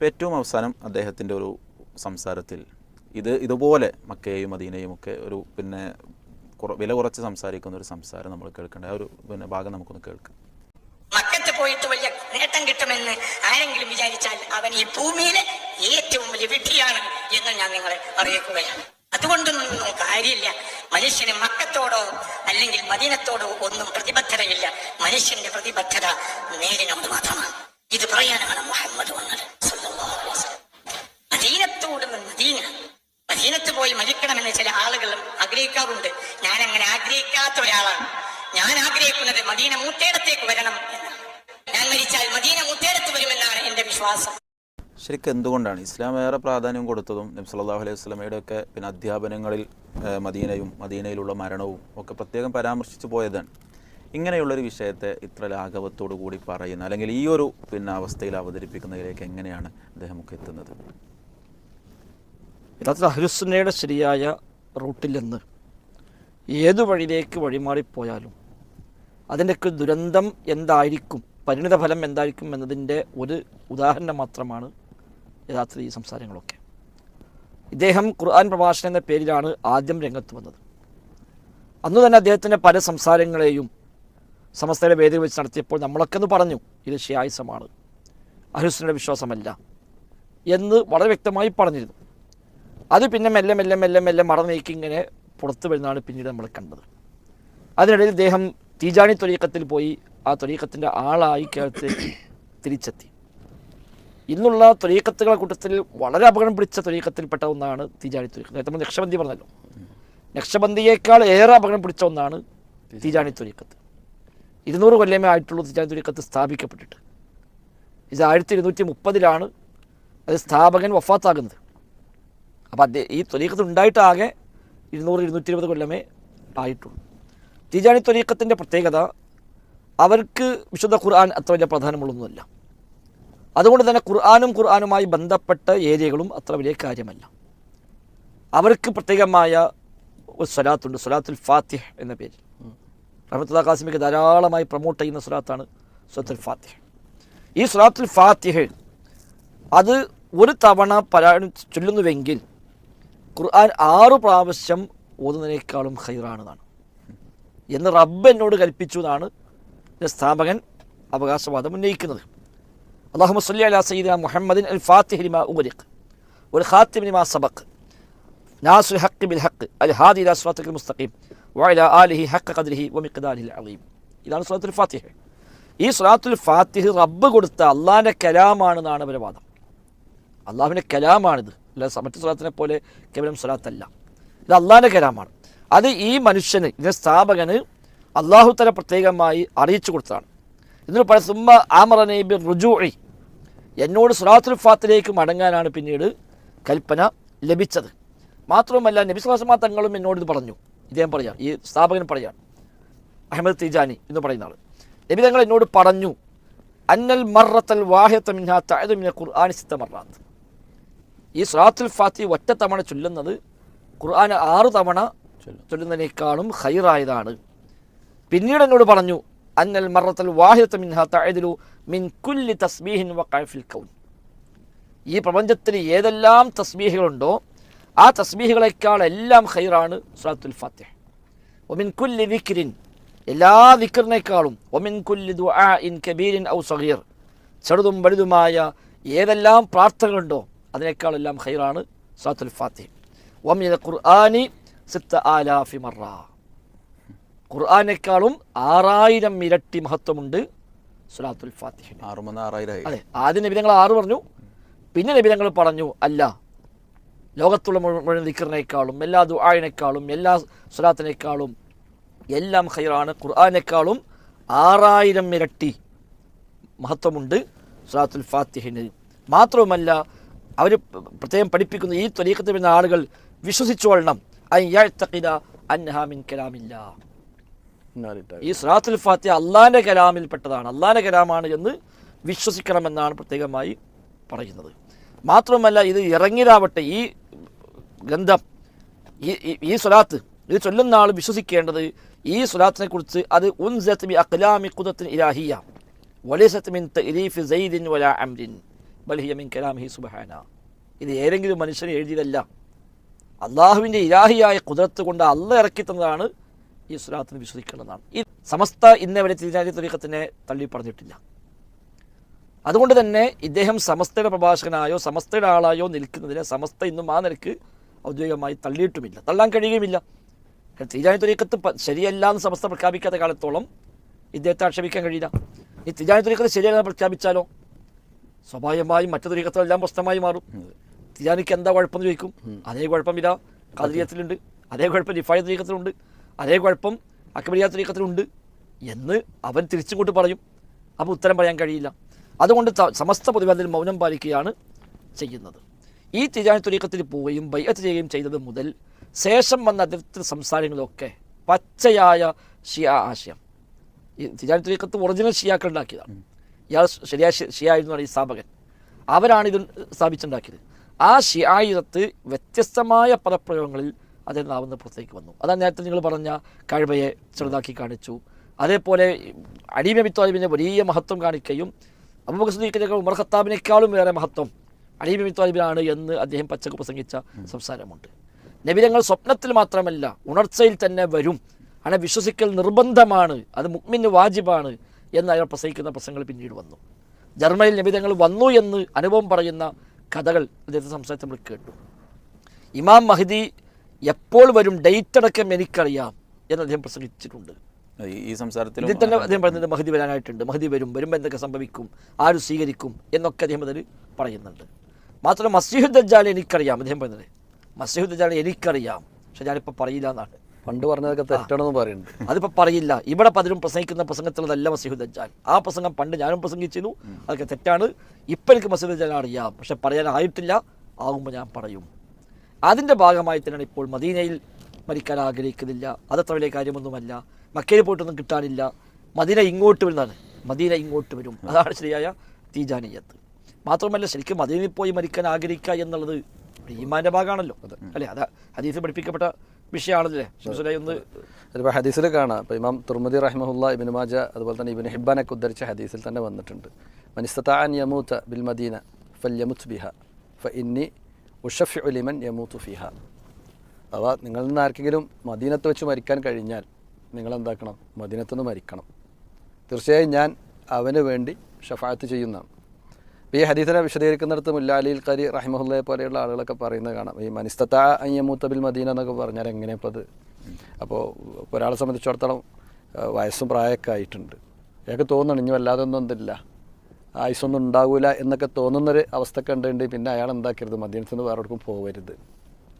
ഇപ്പം ഏറ്റവും അവസാനം അദ്ദേഹത്തിന്റെ ഒരു സംസാരത്തിൽ ഇത് ഇതുപോലെ മക്കയെയും മദീനയും ഒക്കെ ഒരു പിന്നെ വില കുറച്ച് സംസാരിക്കുന്ന ഒരു സംസാരം നമ്മൾ കേൾക്കേണ്ട. ആ ഒരു പിന്നെ ഭാഗം നമുക്കൊന്ന് കേൾക്കാം. മക്കത്ത് പോയിട്ട് വലിയ നേട്ടം കിട്ടുമെന്ന് ആരെങ്കിലും വിചാരിച്ചാൽ അവൻ ഈ ഭൂമിയിലെ ഏറ്റവും വലിയ വിഡ്ഢിയാണ് എന്ന് ഞാൻ നിങ്ങളെ അറിയിക്കുകയാണ്. അതുകൊണ്ടൊന്നും കാര്യമില്ല. മനുഷ്യന് മക്കത്തോടോ അല്ലെങ്കിൽ മദീനത്തോടോ ഒന്നും പ്രതിബദ്ധതയില്ല. മനുഷ്യന്റെ പ്രതിബദ്ധത നേരിനോട് മാത്രമാണ് ഇത് പറയാനാണ് മുഹമ്മദ് വന്നത് സല്ലല്ലാഹു അലൈഹി വസല്ലം. മദീനത്തോട് മദീന മദീനത്ത് പോയി മരിക്കണമെന്ന് ചില ആളുകൾ ആഗ്രഹിക്കാറുണ്ട് ഞാൻ അങ്ങനെ ആഗ്രഹിക്കാത്ത ഒരാളാണ് ഞാൻ ആഗ്രഹിക്കുന്നത് മദീന മൂത്തേടത്തേക്ക് വരണം എന്നാണ് ഞാൻ മരിച്ചാൽ മദീന മൂത്തേടത്ത് വരുമെന്നാണ് എന്റെ വിശ്വാസം ശരിക്കും എന്തുകൊണ്ടാണ്? ഇസ്ലാം ഏറെ പ്രാധാന്യം കൊടുത്തതും നബി സല്ലല്ലാഹു അലൈഹി വസല്ലമയുടെ ഒക്കെ പിന്നെ അധ്യാപനങ്ങളിൽ മദീനയും മദീനയിലുള്ള മരണവും ഒക്കെ പ്രത്യേകം പരാമർശിച്ചു പോയതാണ്. ഇങ്ങനെയുള്ളൊരു വിഷയത്തെ ഇത്ര ലാഘവത്തോടു കൂടി പറയുന്ന അല്ലെങ്കിൽ ഈ ഒരു പിന്നെ അവസ്ഥയിൽ അവതരിപ്പിക്കുന്നതിലേക്ക് എങ്ങനെയാണ് അദ്ദേഹം ഒക്കെ എത്തുന്നത്? യഥാർത്ഥ അഹ്ലുസുന്നയുടെ ശരിയായ റൂട്ടിൽ നിന്ന് ഏതു വഴിയിലേക്ക് വഴിമാറിപ്പോയാലും അതിന്റെയൊക്കെ ദുരന്തം എന്തായിരിക്കും പരിണിത ഫലം എന്തായിരിക്കും എന്നതിന്റെ ഒരു ഉദാഹരണം മാത്രമാണ് യഥാർത്ഥത്തിൽ ഈ സംസാരങ്ങളൊക്കെ. ഇദ്ദേഹം ഖുർആൻ പ്രഭാഷണം എന്ന പേരിലാണ് ആദ്യം രംഗത്ത് വന്നത്. അന്ന് തന്നെ അദ്ദേഹത്തിന്റെ പല സംസാരങ്ങളെയും സമസ്തയുടെ വേദിയിൽ വെച്ച് നടത്തിയപ്പോൾ നമ്മളൊക്കെ ഒന്ന് പറഞ്ഞു ഇത് ഷിയായുസമാണ് അഹുസ്നയുടെ വിശ്വാസമല്ല എന്ന് വളരെ വ്യക്തമായി പറഞ്ഞിരുന്നു. അത് പിന്നെ മെല്ലെ മെല്ലെ മെല്ലെ മെല്ലെ മറന്നു നീക്കി ഇങ്ങനെ പുറത്തു വരുന്നതാണ് പിന്നീട് നമ്മൾ കണ്ടത്. അതിനിടയിൽ ഇദ്ദേഹം തീജാണി തൊലീക്കത്തിൽ പോയി ആ തൊലീക്കത്തിന്റെ ആളായി കേരളത്തിൽ തിരിച്ചെത്തി. ഇന്നുള്ള തൊരീക്കത്തുകളെ കൂട്ടത്തിൽ വളരെ അപകടം പിടിച്ച തൊരീക്കത്തിൽപ്പെട്ട ഒന്നാണ് തീജാണി തൊരീക്കത്ത് നേരത്തെ നമ്മൾ നക്ഷബന്തി പറഞ്ഞല്ലോ. നക്ഷബന്തിയേക്കാൾ ഏറെ അപകടം പിടിച്ച ഒന്നാണ് തീജാണി തൊരീക്കത്ത് ഇരുന്നൂറ് കൊല്ലമേ ആയിട്ടുള്ളൂ തീജാണി തൊരീക്കത്ത് സ്ഥാപിക്കപ്പെട്ടിട്ട്. ഇത് ആയിരത്തി ഇരുന്നൂറ്റി മുപ്പതിലാണ് അത് സ്ഥാപകൻ വഫാത്താകുന്നത്. അപ്പോൾ അദ്ദേഹം ഈ ത്വരീക്കത്ത് ഉണ്ടായിട്ടാകെ ഇരുന്നൂറ് ഇരുന്നൂറ്റി ഇരുപത് കൊല്ലമേ ആയിട്ടുള്ളൂ. തീജാണി ത്വരീക്കത്തിന്റെ പ്രത്യേകത അവർക്ക് വിശുദ്ധ ഖുർആൻ അത്ര വലിയ പ്രാധാന്യമുള്ളൊന്നുമല്ല അതുകൊണ്ട് തന്നെ ഖുർആാനും ഖുർആാനുമായി ബന്ധപ്പെട്ട ഏരിയകളും അത്ര വലിയ കാര്യമല്ല. അവർക്ക് പ്രത്യേകമായ ഒരു സ്വലാത്തുണ്ട് സ്വലാത്തുൽ ഫാത്തിഹ് എന്ന പേര് റഹമത്തുല്ലാ കാസിമിക്ക് ധാരാളമായി പ്രൊമോട്ട് ചെയ്യുന്ന സ്വലാത്താണ് സ്വലാത്തുൽ ഫാത്തിഹ്. ഈ സ്വലാത്തുൽ ഫാത്തിഹ് അത് ഒരു തവണ പരാണി ചൊല്ലുന്നുവെങ്കിൽ ഖുർആൻ ആറു പ്രാവശ്യം ഓതുന്നതിനേക്കാളും ഹൈറാണെന്നാണ്. എന്ന് റബ്ബ് എന്നോട് കൽപ്പിച്ചു എന്നാണ് സ്ഥാപകൻ അവകാശവാദം ഉന്നയിക്കുന്നത്. അള്ളാഹു സല്ലി അലാ سيدنا മുഹമ്മദിൻ അൽ لما ലിമാ والخاتم വൽ سبق ലിമാ الحق നാസുൽ الهادي صراطك അൽ ഇലാ حق മുസ്തഖീം വഅലാ ആലിഹി ഹഖ് ഖദ്രിഹി വമിഖ്ദാരിഹിൽ അളീം ഇതാണ് ഫാത്തിഹ് ഈ സ്വലാത്തുൽ ഫാത്തിഹ് റബ്ബ് കൊടുത്ത അള്ളാഹിന്റെ കലാമാണെന്നാണ് അവരുടെ വാദം. അള്ളാഹുവിന്റെ കലാമാണിത്. അല്ല മറ്റു സ്വലാത്തിനെ പോലെ കേവലം സ്വലാത്തല്ല ഇത് അള്ളാഹിന്റെ കലാമാണ്. അത് ഈ മനുഷ്യന് ഇതിന്റെ സ്ഥാപകന് അള്ളാഹു തല പ്രത്യേകമായി അറിയിച്ചു കൊടുത്തതാണ്. ഇതിന് പല സുമ്മ ആമറനൈബി റുജൂഇ എന്നോട് സുറാത്തുൽ ഫാത്തിലേക്ക് മടങ്ങാനാണ് പിന്നീട് കൽപ്പന ലഭിച്ചത്. മാത്രവുമല്ല നബിസ്വാസമാ തങ്ങളും എന്നോട് ഇത് പറഞ്ഞു. ഇദ്ദേഹം പറയാം ഈ സ്ഥാപകൻ പറയാം അഹമ്മദ് തിജാനി എന്ന് പറയുന്ന ആൾ നബി തങ്ങൾ എന്നോട് പറഞ്ഞു അന്നൽ മറത്തൽ വാഹ്യത്ത ഖുർആൻ സിത്ത മറാത്ത്. ഈ സുറാത്തുൽ ഫാത്തി ഒറ്റ തവണ ചൊല്ലുന്നത് ഖുർആൻ ആറ് തവണ ചൊല്ലുന്നതിനേക്കാളും ഹൈറായതാണ്. പിന്നീട് എന്നോട് പറഞ്ഞു അന്നൽ മറത്തൽ വാഹിദത്ത് മിൻഹാ തഅദിലു മിൻ കുല്ലി തസ്ബീഹിൻ വക്കാഫിൽ ഫിൽ കൗൻ. ഈ പ്രപഞ്ചത്തിൽ ഏതെല്ലാം തസ്ബീഹുകളുണ്ടോ ആ തസ്ബീഹുകളേക്കാൾ എല്ലാം ഖൈറാണ് സുറാത്തുൽ ഫാത്തിഹ്. ഒമിൻ കുല്ലി വിക്രിൻ എല്ലാ വിക്രിനേക്കാളും ഒമിൻ കുല്ലി ദുആഇൻ കബീരിൻ ഔ സഗീർ. ചെറുതും വലുതുമായ ഏതെല്ലാം പ്രാർത്ഥനകളുണ്ടോ അതിനേക്കാളെല്ലാം ഹൈറാണ് സുറാത്തുൽ ഫാത്തിഹ്. ഒമിൻ ഖുർആനി സിത്ത ആലാഫി മറ. ഖുർആാനേക്കാളും ആറായിരം ഇരട്ടി മഹത്വമുണ്ട് സുലാത്തുൽ ആറായിരമായി അതെ ആദ്യം നബിതങ്ങൾ ആറ് പറഞ്ഞു പിന്നെ നബി നബിതങ്ങൾ പറഞ്ഞു അല്ല ലോകത്തുള്ള മുഴുവൻ ദിക്കറിനേക്കാളും എല്ലാ ദുആനേക്കാളും എല്ലാ സുലാത്തിനേക്കാളും എല്ലാം ഹൈറാണ് ഖുർആാനേക്കാളും ആറായിരം ഇരട്ടി മഹത്വമുണ്ട് സുലാത്തുൽ ഫാത്തിഹിന്. മാത്രവുമല്ല അവർ പ്രത്യേകം പഠിപ്പിക്കുന്ന ഈ ത്വരീക്കത്തിൽ വരുന്ന ആളുകൾ വിശ്വസിച്ചോളണം അയ്യത്തക്കില അൻഹാമിൻ കലാമില്ല. ഈ ഫാത്തി ഫാത്തിഹ അള്ളാഹിന്റെ കലാമിൽപ്പെട്ടതാണ്. അള്ളാഹിന്റെ കലാമാണ് എന്ന് വിശ്വസിക്കണമെന്നാണ് പ്രത്യേകമായി പറയുന്നത്. മാത്രമല്ല ഇത് ഇറങ്ങിയതാവട്ടെ ഈ ഗ്രന്ഥം ഈ ഈ- സ്വലാത്ത് ഇത് ചൊല്ലുന്ന ആൾ വിശ്വസിക്കേണ്ടത് ഈ സ്വലാത്തിനെ കുറിച്ച് അത് ഉൻസത്ത് ബി അഖ്ലാമി ഖുദത്തിന് ഇലാഹിയ. വലൈസത്ത് മിൻ അംരിൻ. കലാമിഹി സുബഹാന. ഇത് ഏതെങ്കിലും മനുഷ്യന് എഴുതിയതല്ല. അള്ളാഹുവിന്റെ ഇലാഹിയായ കുതിരത്ത് കൊണ്ട് അള്ള ഇറക്കി തന്നതാണ് ഈ സ്വലാത്തിന് വിശ്വസിക്കേണ്ടതാണ്. ഈ സമസ്ത ഇന്നേ വരെ തിരുനാരി തുരീഖത്തിനെ തള്ളി പറഞ്ഞിട്ടില്ല. അതുകൊണ്ട് തന്നെ ഇദ്ദേഹം സമസ്തയുടെ പ്രഭാഷകനായോ സമസ്തയുടെ ആളായോ നിൽക്കുന്നതിനെ സമസ്ത ഇന്നും ആ നിലയ്ക്ക് ഔദ്യോഗികമായി തള്ളിയിട്ടുമില്ല. തള്ളാൻ കഴിയുകയുമില്ല. തിജാനി തുരീക്കത്ത് ശരിയല്ല എന്ന് സമസ്ത പ്രഖ്യാപിക്കാത്ത കാലത്തോളം ഇദ്ദേഹത്തെ ആക്ഷേപിക്കാൻ കഴിയില്ല. ഈ തിജാനി തുരീക്കത്ത് ശരിയല്ലെന്ന് പ്രഖ്യാപിച്ചാലോ? സ്വാഭാവികമായും മറ്റു തുരീക്കത്തിലെല്ലാം പ്രശ്നമായി മാറും. തിജാനിക്ക് എന്താ കുഴപ്പമെന്ന് ചോദിക്കും. അതേ കുഴപ്പമില്ല കാതിരിയത്തിലുണ്ട് അതേ കുഴപ്പം റിഫായ തുരീക്കത്തിലുണ്ട് അതേ കുഴപ്പം അക്കബരിയ തുരീക്കത്തിലുണ്ട് എന്ന് അവൻ തിരിച്ചുകൊണ്ട് പറയും. അപ്പോൾ ഉത്തരം പറയാൻ കഴിയില്ല. അതുകൊണ്ട് സമസ്ത പൊതുവെ മൗനം പാലിക്കുകയാണ് ചെയ്യുന്നത്. ഈ തിജാനി പോവുകയും ബയ്യത്ത് ചെയ്യുകയും ചെയ്തത് മുതൽ ശേഷം വന്ന അതിർത്തി സംസാരങ്ങളൊക്കെ പച്ചയായ ഷിയ ആശയം. ഈ തിജാനി തുരീക്കത്ത് ഒറിജിനൽ ഷിയാക്കൾ ഉണ്ടാക്കിയതാണ്. ഇയാൾ ശരിയായ ഷിയായിരുന്നു ഈ സ്ഥാപകൻ. അവരാണ് ഇത് സ്ഥാപിച്ചുണ്ടാക്കിയത്. ആ ഷിയായുധത്ത് വ്യത്യസ്തമായ പദപ്രയോഗങ്ങളിൽ അതിൽ നാവുന്ന പുറത്തേക്ക് വന്നു. അതാണ് നേരത്തെ നിങ്ങൾ പറഞ്ഞ കഴിവയെ ചെറുതാക്കി കാണിച്ചു. അതേപോലെ മിത്വാലിബിന്റെ വലിയ മഹത്വം കാണിക്കുകയും അബൂബക്കർ സുദ്ദീഖിനേക്കാൾ ഉമർ ഖത്താബിനേക്കാളും വേറെ മഹത്വം മിത്വാലിബിനാണ് എന്ന് അദ്ദേഹം പച്ചക്ക് പ്രസംഗിച്ച സംസാരമുണ്ട്. നബിരങ്ങൾ സ്വപ്നത്തിൽ മാത്രമല്ല ഉണർച്ചയിൽ തന്നെ വരും. അങ്ങനെ വിശ്വസിക്കൽ നിർബന്ധമാണ്. അത് മുക്മിന് വാജിബാണ് എന്ന് അയാൾ പ്രസംഗിക്കുന്ന പ്രസംഗങ്ങൾ പിന്നീട് വന്നു. ജർമ്മനിയിൽ നബിതങ്ങൾ വന്നു എന്ന് അനുഭവം പറയുന്ന കഥകൾ അദ്ദേഹത്തെ സംസാരിച്ച് നമ്മൾ കേട്ടു. ഇമാം മഹദി എപ്പോൾ വരും ഡേറ്റ് അടക്കം എനിക്കറിയാം എന്ന് അദ്ദേഹം പ്രസംഗിച്ചിട്ടുണ്ട്. ഈ- സംസാരത്തിൽ ഇതിൽ തന്നെ അദ്ദേഹം പറയുന്നത് മഹതി വരാനായിട്ടുണ്ട്. മഹതി വരും വരുമ്പോൾ എന്തൊക്കെ സംഭവിക്കും ആര് സ്വീകരിക്കും എന്നൊക്കെ അദ്ദേഹം അതിൽ പറയുന്നുണ്ട്. മാത്രമല്ല മസീഹുദ് എനിക്കറിയാം അദ്ദേഹം പറയുന്നത് മസീഹുദ് എനിക്കറിയാം. പക്ഷെ ഞാനിപ്പോൾ പറയില്ല എന്നാണ്. പണ്ട് പറഞ്ഞതൊക്കെ തെറ്റാണെന്ന് പറയുന്നത് അതിപ്പോൾ പറയില്ല. ഇവിടെ പലരും പ്രസംഗിക്കുന്ന പ്രസംഗത്തിലുള്ളതല്ല മസീഹുദ് ദജ്ജാൽ. ആ പ്രസംഗം പണ്ട് ഞാനും പ്രസംഗിച്ചിരുന്നു. അതൊക്കെ തെറ്റാണ്. ഇപ്പം എനിക്ക് മസീഹുദ് ദജ്ജാൽ അറിയാം. പക്ഷെ പറയാനായിട്ടില്ല ആകുമ്പോൾ ഞാൻ പറയും. അതിന്റെ ഭാഗമായി തന്നെയാണ് ഇപ്പോൾ മദീനയിൽ മരിക്കാൻ ആഗ്രഹിക്കുന്നില്ല. അതത്ര വലിയ കാര്യമൊന്നുമല്ല. മക്കയിൽ പോയിട്ടൊന്നും കിട്ടാനില്ല. മദീന ഇങ്ങോട്ട് വരുന്നതാണ്. മദീന ഇങ്ങോട്ട് വരും. അതാണ് ശരിയായ തീജാനീയത്ത്. മാത്രമല്ല ശരിക്കും മദീനയിൽ പോയി മരിക്കാൻ ആഗ്രഹിക്കുക എന്നുള്ളത് ഈമാന്റെ ഭാഗമാണല്ലോ. അല്ലേ? അത് ഹദീസ് പഠിപ്പിക്കപ്പെട്ട വിഷയമാണല്ലേ? ഒന്ന് ഹദീസിൽ കാണാം. ഇപ്പോൾ ഇമാം തുർമുദി റഹ്മുല്ല ഇബിൻ മാജ അതുപോലെ തന്നെ ഇബിൻ ഹിബാനൊക്കെ ഉദ്ധരിച്ച ഹദീസിൽ തന്നെ വന്നിട്ടുണ്ട്. മനിസ്തൻ യമൂത്ത ബിൽ മദീന ഫൽ യമുത്ത് ബിഹ ഫ ഇന്നി ഉഷഫ് ഉലിമൻ യമൂത്തു ഫിഹ. അഥവാ നിങ്ങളിൽ നിന്ന് ആർക്കെങ്കിലും മദീനത്ത് വെച്ച് മരിക്കാൻ കഴിഞ്ഞാൽ നിങ്ങൾ എന്താക്കണം മദീനത്ത് നിന്ന് മരിക്കണം. തീർച്ചയായും ഞാൻ അവന് വേണ്ടി ഷഫായത്ത് ചെയ്യുന്നതാണ്. ഈ ഹദീസിനെ വിശദീകരിക്കുന്നിടത്ത് മുല്ലാലിൽ കരി റഹിമഹുല്ലയെ പോലെയുള്ള ആളുകളൊക്കെ പറയുന്നത് കാണാം. ഈ മനിസ്തത്ത അയ്യമൂത്തബിൽ മദീന എന്നൊക്കെ പറഞ്ഞാൽ എങ്ങനെയപ്പോൾ അത്? അപ്പോൾ ഒരാളെ സംബന്ധിച്ചിടത്തോളം വയസ്സും പ്രായമൊക്കെ ആയിട്ടുണ്ട്. അയാൾക്ക് തോന്നണം ഇനി വല്ലാതെ ഒന്നും എന്തില്ല. ആയുസൊന്നും ഉണ്ടാവില്ല എന്നൊക്കെ തോന്നുന്നൊരു അവസ്ഥ കണ്ടുകൊണ്ട് പിന്നെ അയാൾ എന്താക്കരുത്? മദീനത്തിൽ നിന്ന് വേറെ എവിടേക്കും പോകരുത്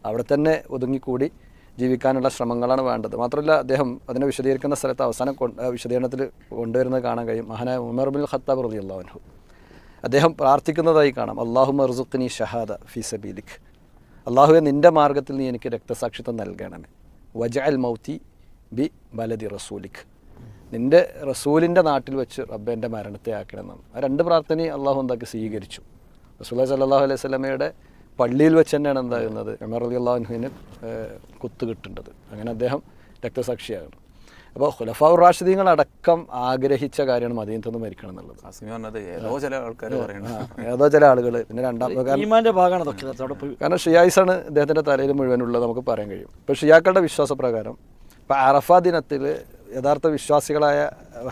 അവിടെ തന്നെ ഒതുങ്ങിക്കൂടി ജീവിക്കാനുള്ള ശ്രമങ്ങളാണ് വേണ്ടത്. മാത്രമല്ല അദ്ദേഹം അതിനെ വിശദീകരിക്കുന്ന സ്ഥലത്ത് അവസാനം വിശദീകരണത്തിൽ കൊണ്ടുവരുന്നത് കാണാൻ കഴിയും. മഹാനായ ഉമർ ബിൻ ഖത്താബ് റതി അള്ളാഹു അദ്ദേഹം പ്രാർത്ഥിക്കുന്നതായി കാണാം. അള്ളാഹു മർസുഖ്നി ഷഹാദ ഫി അള്ളാഹുവെ നിന്റെ മാർഗത്തിൽ നീ എനിക്ക് രക്തസാക്ഷിത്വം നൽകണമേ. വജ അൽ മൗത്തി ബി ബലദി റസൂലിഖ് നിന്റെ റസൂലിന്റെ നാട്ടിൽ വെച്ച് റബ്ബേന്റെ മരണത്തെ ആക്കണമെന്നാണ്. ആ രണ്ട് പ്രാർത്ഥനയും അള്ളാഹു എന്താക്കി സ്വീകരിച്ചു. റസൂൽ സല്ലാഹു അലൈഹി സ്വലമയുടെ പള്ളിയിൽ വെച്ച് തന്നെയാണ് എന്താകുന്നത്? എമർ അലി അള്ളാഹുവിന് കുത്തു കിട്ടേണ്ടത്. അങ്ങനെ അദ്ദേഹം രക്തസാക്ഷിയാകണം അപ്പോൾ ഖുലഫാഉർ റാഷിദീങ്ങൾ അടക്കം ആഗ്രഹിച്ച കാര്യമാണ് മദീനത്ത് നിന്ന് മരിക്കണം എന്നുള്ളത്. ഏതോ ചില ആൾക്കാർ ഏതോ ചില ആളുകൾ പിന്നെ രണ്ടാം കാരണം ഷിയായിസാണ് ഇദ്ദേഹത്തിന്റെ തലയിൽ മുഴുവനുള്ളത് നമുക്ക് പറയാൻ കഴിയും. ഇപ്പോൾ ഷിയാക്കളുടെ വിശ്വാസപ്രകാരം ഇപ്പോൾ അറഫ ദിനത്തിൽ യഥാർത്ഥ വിശ്വാസികളായ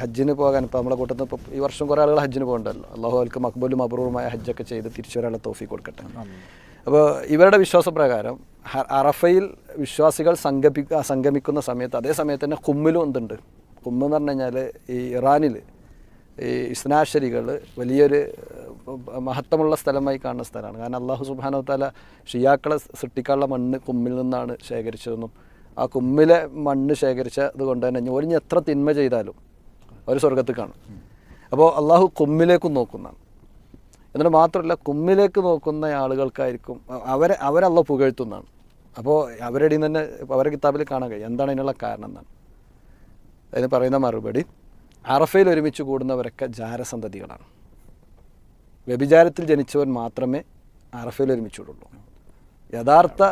ഹജ്ജിന് പോകാൻ ഇപ്പോൾ നമ്മളെ കൂട്ടത്തിൽ ഇപ്പോൾ ഈ വർഷം കുറേ ആളുകൾ ഹജ്ജിന് പോകണ്ടല്ലോ. അള്ളാഹു അവർക്ക് മക്ബൂലും അപൂർവമായ ഹജ്ജൊക്കെ ചെയ്ത് തിരിച്ചു വരാനുള്ള തോഫി കൊടുക്കട്ടെ. അപ്പോൾ ഇവരുടെ വിശ്വാസപ്രകാരം അറഫയിൽ വിശ്വാസികൾ സംഗമിക്ക സംഗമിക്കുന്ന സമയത്ത് അതേ സമയത്ത് തന്നെ കുമ്മിലും എന്തുണ്ട്? കുമ്മ് എന്ന് പറഞ്ഞു കഴിഞ്ഞാൽ ഈ ഇറാനിൽ ഈ ഇസ്നാശരികൾ വലിയൊരു മഹത്വമുള്ള സ്ഥലമായി കാണുന്ന സ്ഥലമാണ്. കാരണം അള്ളാഹു സുബാനോ താല ഷിയാക്കളെ സൃഷ്ടിക്കാനുള്ള മണ്ണ് കുമ്മിൽ നിന്നാണ് ശേഖരിച്ചതെന്നും ആ കുമ്മിലെ മണ്ണ് ശേഖരിച്ചത് കൊണ്ട് തന്നെ ഒരിഞ്ഞ് എത്ര തിന്മ ചെയ്താലും അവർ സ്വർഗത്തിൽ കാണും. അപ്പോൾ അള്ളാഹു കുമ്മിലേക്കും നോക്കുന്നതാണ്. എന്നിട്ട് മാത്രമല്ല കുമ്മിലേക്ക് നോക്കുന്ന ആളുകൾക്കായിരിക്കും അവരെ അവരല്ല പുകഴ്ത്തുന്നതാണ്. അപ്പോൾ അവരുടെ തന്നെ അവരുടെ കിതാബിൽ കാണാൻ കഴിയും. എന്താണ് അതിനുള്ള കാരണം എന്നാണ്. അതിന് പറയുന്ന മറുപടി അറഫയിൽ ഒരുമിച്ച് കൂടുന്നവരൊക്കെ ജാരസന്തതികളാണ്. വ്യഭിചാരത്തിൽ ജനിച്ചവൻ മാത്രമേ അറഫയിൽ ഒരുമിച്ച് കൂടുള്ളൂ. യഥാർത്ഥ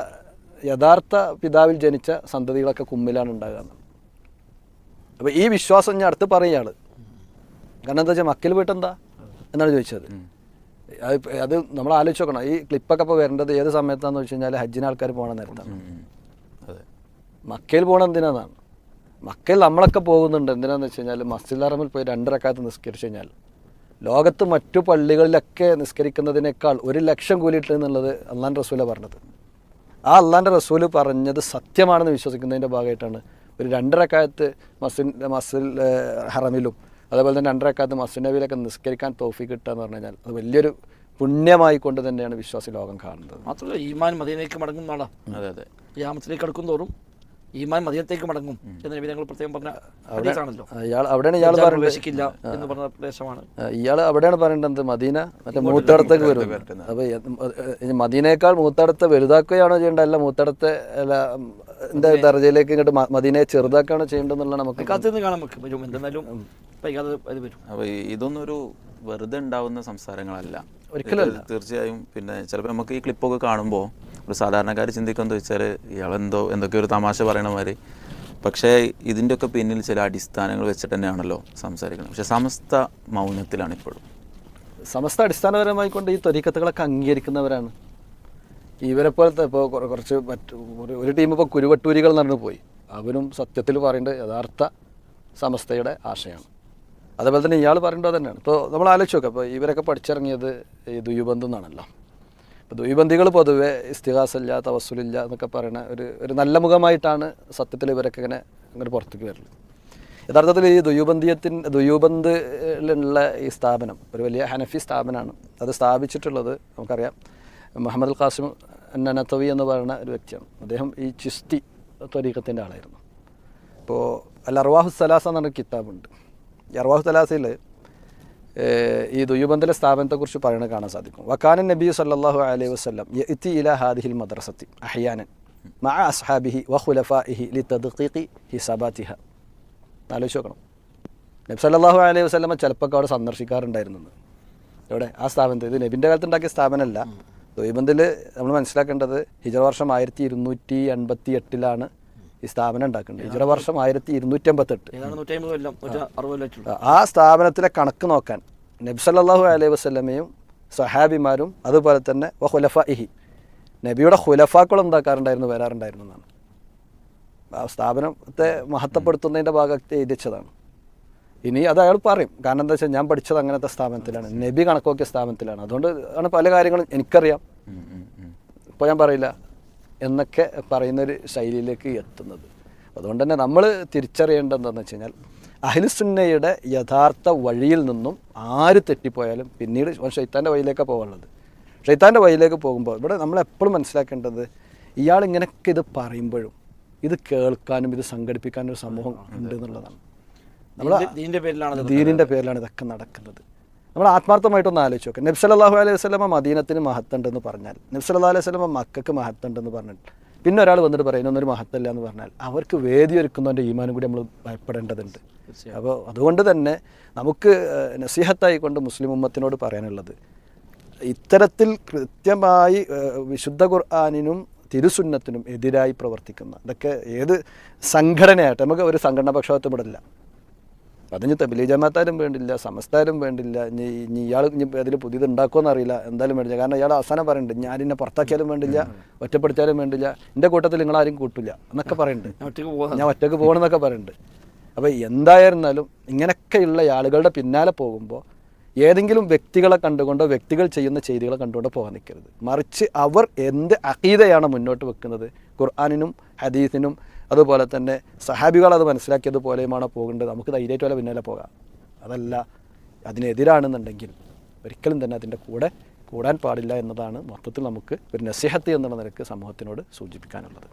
യഥാർത്ഥ പിതാവിൽ ജനിച്ച സന്തതികളൊക്കെ കുമ്മിലാണ് ഉണ്ടാകുക അപ്പോൾ ഈ വിശ്വാസം ഞാൻ അടുത്ത് പറയുകയാണ് കാരണം എന്താ വെച്ചാൽ മക്കിൽ വീട്ടെന്താ? എന്നാണ് ചോദിച്ചത്. അത് അത് നമ്മൾ ആലോചിച്ച് നോക്കണം. ഈ ക്ലിപ്പൊക്കെ ഇപ്പോൾ വരേണ്ടത് ഏത് സമയത്താണെന്ന് വെച്ച് കഴിഞ്ഞാൽ ഹജ്ജിന് ആൾക്കാർ പോകണ നേരത്താണ്. മക്കയിൽ പോകണം എന്തിനാന്നാണ്? മക്കയിൽ നമ്മളൊക്കെ പോകുന്നുണ്ട്. എന്തിനാന്ന് വെച്ച് കഴിഞ്ഞാൽ മസ്ജിദ് അറമിൽ പോയി രണ്ടരക്കാലത്ത് നിസ്കരിച്ചു കഴിഞ്ഞാൽ ലോകത്ത് മറ്റു പള്ളികളിലൊക്കെ നിസ്കരിക്കുന്നതിനേക്കാൾ ഒരു ലക്ഷം കൂലിയിട്ടുള്ളത് എന്നുള്ളത് അള്ളാൻ റസൂല പറഞ്ഞത്. ആ അള്ളാന്റെ റസൂൽ പറഞ്ഞത് സത്യമാണെന്ന് വിശ്വസിക്കുന്നതിന്റെ ഭാഗമായിട്ടാണ്. ഒരു രണ്ടരക്കാലത്ത് മസിൻ മസിൽ ഹറമിലും അതേപോലെ തന്നെ രണ്ടരക്കാലത്ത് മസിൻ നബിയിലൊക്കെ നിസ്കരിക്കാൻ തോഫി കിട്ടുക എന്ന് പറഞ്ഞു കഴിഞ്ഞാൽ അത് വലിയൊരു പുണ്യമായി കൊണ്ട് തന്നെയാണ് വിശ്വാസി ലോകം കാണുന്നത്. മാത്രമല്ല ഈമാൻ മദീനയ്ക്ക് മടങ്ങുന്നതാണ് അതെ അതെ. യാമത്തിലേക്ക് അടുക്കും തോറും ഈമാൻ മദീനത്തേക്ക് മടങ്ങും എന്ന് നബി തങ്ങൾ പ്രത്യേകം പറഞ്ഞ ഹദീസാണല്ലോ. ഇയാൾ അവിടെയാണ് ഇയാൾ പ്രവേശിക്കില്ല എന്ന് പറഞ്ഞ പ്രദേശമാണ്. ഇയാൾ അവിടെയാണ് പറയേണ്ടത് മദീന മറ്റേ മൂത്തടത്തേക്ക് വരും അപ്പൊ മദീനേക്കാൾ മൂത്തടത്തെ വലുതാക്കുകയാണോ ചെയ്യേണ്ടത്? അല്ല മൂത്തടത്തെ അല്ല എന്താ ദർജയിലേക്ക് ഇങ്ങോട്ട് മദീനയെ ചെറുതാക്കാണ് ചെയ്യേണ്ടതെന്നുള്ള നമുക്ക് കാത്തിരുന്ന് കാണാൻ ഇതൊന്നും ഒരു വെറുതെ ഉണ്ടാവുന്ന സംസാരങ്ങളല്ല. ഒരിക്കലും ഇത് തീർച്ചയായും പിന്നെ ചിലപ്പോൾ നമുക്ക് ഈ ക്ലിപ്പൊക്കെ കാണുമ്പോൾ ഒരു സാധാരണക്കാർ ചിന്തിക്കുമെന്ന് വെച്ചാൽ ഇയാളെന്തോ എന്തൊക്കെ ഒരു തമാശ പറയണ മാതിരി. പക്ഷേ ഇതിന്റെയൊക്കെ പിന്നിൽ ചില അടിസ്ഥാനങ്ങൾ വെച്ചിട്ട് തന്നെയാണല്ലോ സംസാരിക്കുന്നത്. പക്ഷേ സമസ്ത മൗനത്തിലാണ് ഇപ്പോഴും സമസ്ത അടിസ്ഥാനപരമായിക്കൊണ്ട് ഈ ത്വരീക്കത്തുകളൊക്കെ അംഗീകരിക്കുന്നവരാണ്. ഇവരെ പോലത്തെ ഇപ്പോൾ കുറച്ച് മറ്റ് ഒരു ടീം ഇപ്പോൾ കുരുവട്ടൂരികൾ നടന്നു പോയി. അവരും സത്യത്തിൽ പറയേണ്ടത് യഥാർത്ഥ സമസ്തയുടെ ആശയമാണ്. അതേപോലെ തന്നെ ഇയാൾ പറയേണ്ടത് തന്നെയാണ്. ഇപ്പോൾ നമ്മൾ ആലോചിച്ച് നോക്കാം ഇപ്പോൾ ഇവരൊക്കെ പഠിച്ചിറങ്ങിയത് ഈ ദുയുബന്ധം എന്നാണല്ലോ. ഇപ്പോൾ ദുയുബന്ധികൾ പൊതുവെ ഇസ്തിഹാസില്ല തവസ്സുലില്ല എന്നൊക്കെ പറയുന്ന ഒരു ഒരു നല്ല മുഖമായിട്ടാണ് സത്യത്തിൽ ഇവരൊക്കെ ഇങ്ങനെ ഇങ്ങനെ പുറത്തേക്ക് വരുന്നത് യഥാർത്ഥത്തിൽ ഈ ദുയൂബന്ധിയത്തിൻ ദുയുബന്ധിലുള്ള ഈ സ്ഥാപനം ഒരു വലിയ ഹനഫി സ്ഥാപനമാണ്. അത് സ്ഥാപിച്ചിട്ടുള്ളത് നമുക്കറിയാം മുഹമ്മദ് അൽ ഖാസിം നനത്തവി എന്ന് പറയുന്ന ഒരു വ്യക്തിയാണ്. അദ്ദേഹം ഈ ചിസ്തി ത്വരീഖത്തിന്റെ ആളായിരുന്നു. അപ്പോൾ അൽ അർവാഹു സലാസ എന്ന് പറഞ്ഞ കിതാബുണ്ട്. ഈ അർവാഹു സലാസയിൽ ഈ ദുയ്യുബന്ധിലെ സ്ഥാപനത്തെക്കുറിച്ച് പറയണത് കാണാൻ സാധിക്കും. വക്കാനൻ നബി സല്ലാഹു അലൈഹി വസ്ലം യത്തി ഇല ഹാദിഹിൽ മദ്രസത്തി അഹിയാനൻ മഅ അസ്ഹാബിഹി വ തദ്ഖീഖി ഹി ഹിസാബാതിഹ ആലോചിച്ച് നോക്കണം. നബി സല്ലാഹു അലൈഹി വസല്ലമ ചിലപ്പോൾ അവിടെ സന്ദർശിക്കാറുണ്ടായിരുന്നു. എവിടെ? ആ സ്ഥാപനത്തിൽ ഇത് നബിന്റെ കാലത്ത് ഉണ്ടാക്കിയ സ്ഥാപനമല്ല. ദുയ്ബന്ധിൽ നമ്മൾ മനസ്സിലാക്കേണ്ടത് ഹിജറ വർഷം ആയിരത്തി ഇരുന്നൂറ്റി എൺപത്തി എട്ടിലാണ് ഈ സ്ഥാപനം ഉണ്ടാക്കുന്നത്. ഹിജറ വർഷം ആയിരത്തി ഇരുന്നൂറ്റി എൺപത്തെട്ട് ഏതാണ് നൂറ്റി അമ്പത് കൊല്ലം നൂറ്റി അറുപത് കൊല്ലമായിട്ടുള്ളൂ ആ സ്ഥാപനത്തിലെ കണക്ക് നോക്കാൻ നബി സല്ലല്ലാഹു അലൈഹി വസ്ലമയും സഹാബിമാരും അതുപോലെ തന്നെ വ ഖുലഫ ഇഹി നബിയുടെ ഹുലഫാക്കൾ എന്താക്കാറുണ്ടായിരുന്നു വരാറുണ്ടായിരുന്നു എന്നാണ്. ആ സ്ഥാപനത്തെ മഹത്വപ്പെടുത്തുന്നതിന്റെ ഭാഗത്ത് എഴുതിച്ചതാണ്. ഇനി അത് അയാൾ പറയും. കാരണം എന്താ വെച്ചാൽ ഞാൻ പഠിച്ചത് അങ്ങനത്തെ സ്ഥാപനത്തിലാണ്. നബി കണക്കോക്കിയ സ്ഥാപനത്തിലാണ്. അതുകൊണ്ട് ആണ് പല കാര്യങ്ങളും എനിക്കറിയാം. ഇപ്പോൾ ഞാൻ പറയില്ല എന്നൊക്കെ പറയുന്നൊരു ശൈലിയിലേക്ക് എത്തുന്നത്. അതുകൊണ്ട് തന്നെ നമ്മൾ തിരിച്ചറിയേണ്ടതെന്ന് വെച്ച് കഴിഞ്ഞാൽ അഹിൽസുന്നയുടെ യഥാർത്ഥ വഴിയിൽ നിന്നും ആര് തെറ്റിപ്പോയാലും പിന്നീട് ഷെയ്ത്താന്റെ വഴിയിലേക്കാണ് പോകാനുള്ളത്. ഷെയ്ത്താന്റെ വഴിയിലേക്ക് പോകുമ്പോൾ ഇവിടെ നമ്മൾ എപ്പോഴും മനസ്സിലാക്കേണ്ടത് ഇയാൾ ഇങ്ങനെയൊക്കെ ഇത് പറയുമ്പോഴും ഇത് കേൾക്കാനും ഇത് സംഘടിപ്പിക്കാനും ഒരു സമൂഹം ഉണ്ട് എന്നുള്ളതാണ്. നമ്മൾ ദീനിന്റെ പേരിലാണ് ഇതൊക്കെ നടക്കുന്നത്. നമ്മൾ ആത്മാർത്ഥമായിട്ടൊന്ന് ആലോചിച്ച് നോക്കാം. നബ്സ് സല്ലല്ലാഹു അലൈഹി വസല്ലമ മദീനത്തിന് മഹത്തുണ്ടെന്ന് പറഞ്ഞാൽ നബ്സ് സല്ലല്ലാഹു അലൈഹി വസല്ലമ മക്കൾക്ക് മഹത്തുണ്ടെന്ന് പറഞ്ഞിട്ട് പിന്നെ ഒരാൾ വന്നിട്ട് പറയുന്നത് ഒന്നൊരു മഹത്തല്ല എന്ന് പറഞ്ഞാൽ അവർക്ക് വേദി ഒരുക്കുന്നതിന്റെ ഈമാനും കൂടി നമ്മൾ ഭയപ്പെടേണ്ടതുണ്ട്. അപ്പോൾ അതുകൊണ്ട് തന്നെ നമുക്ക് നസീഹത്തായിക്കൊണ്ട് നസീഹത്തായി കൊണ്ട് മുസ്ലിം ഉമ്മത്തിനോട് പറയാനുള്ളത് ഇത്തരത്തിൽ കൃത്യമായി വിശുദ്ധ ഖുർആാനിനും തിരുസുന്നത്തിനും എതിരായി പ്രവർത്തിക്കുന്ന ഇതൊക്കെ ഏത് സംഘടനയായിട്ട് നമുക്ക് ഒരു സംഘടനാ പക്ഷപാതം ഇവിടില്ല അതിന് തബിലി ജമാത്താരും വേണ്ടില്ല സമസ്താരും വേണ്ടില്ല. ഇനി ഇനി ഇയാൾ ഇനി അതിൽ പുതിയത് ഉണ്ടാക്കുമെന്ന് അറിയില്ല. എന്തായാലും വേണ്ടില്ല. കാരണം ഇയാൾ അവസാനം പറയുന്നുണ്ട് ഞാൻ എന്നെ പുറത്താക്കിയാലും വേണ്ടില്ല ഒറ്റപ്പെടുത്തിയാലും വേണ്ടില്ല. എന്റെ കൂട്ടത്തിൽ നിങ്ങളാരും കൂട്ടില്ല എന്നൊക്കെ പറയുന്നുണ്ട് ഞാൻ ഒറ്റയ്ക്ക് പോകണമെന്നൊക്കെ പറയുന്നുണ്ട് അപ്പോൾ എന്തായിരുന്നാലും ഇങ്ങനെയൊക്കെയുള്ള ആളുകളുടെ പിന്നാലെ പോകുമ്പോൾ ഏതെങ്കിലും വ്യക്തികളെ കണ്ടുകൊണ്ടോ വ്യക്തികൾ ചെയ്യുന്ന ചെയ്തികളെ കണ്ടുകൊണ്ടോ പോകാൻ നിൽക്കരുത്. മറിച്ച് അവർ എന്ത് അഖീദയാണ് മുന്നോട്ട് വെക്കുന്നത് ഖുർആാനിനും ഹദീസിനും അതുപോലെ തന്നെ സഹാബികൾ അത് മനസ്സിലാക്കിയതുപോലെയുമാണ് പോകേണ്ടത്. നമുക്ക് ധൈര്യമായിട്ട് പോലെ പിന്നാലെ പോകാം. അതല്ല അതിനെതിരാണെന്നുണ്ടെങ്കിൽ ഒരിക്കലും തന്നെ അതിന്റെ കൂടെ കൂടാൻ പാടില്ല എന്നതാണ് മൊത്തത്തിൽ നമുക്ക് ഒരു നസിഹത്ത് എന്നുള്ള നിലയ്ക്ക് സമൂഹത്തിനോട് സൂചിപ്പിക്കാനുള്ളത്.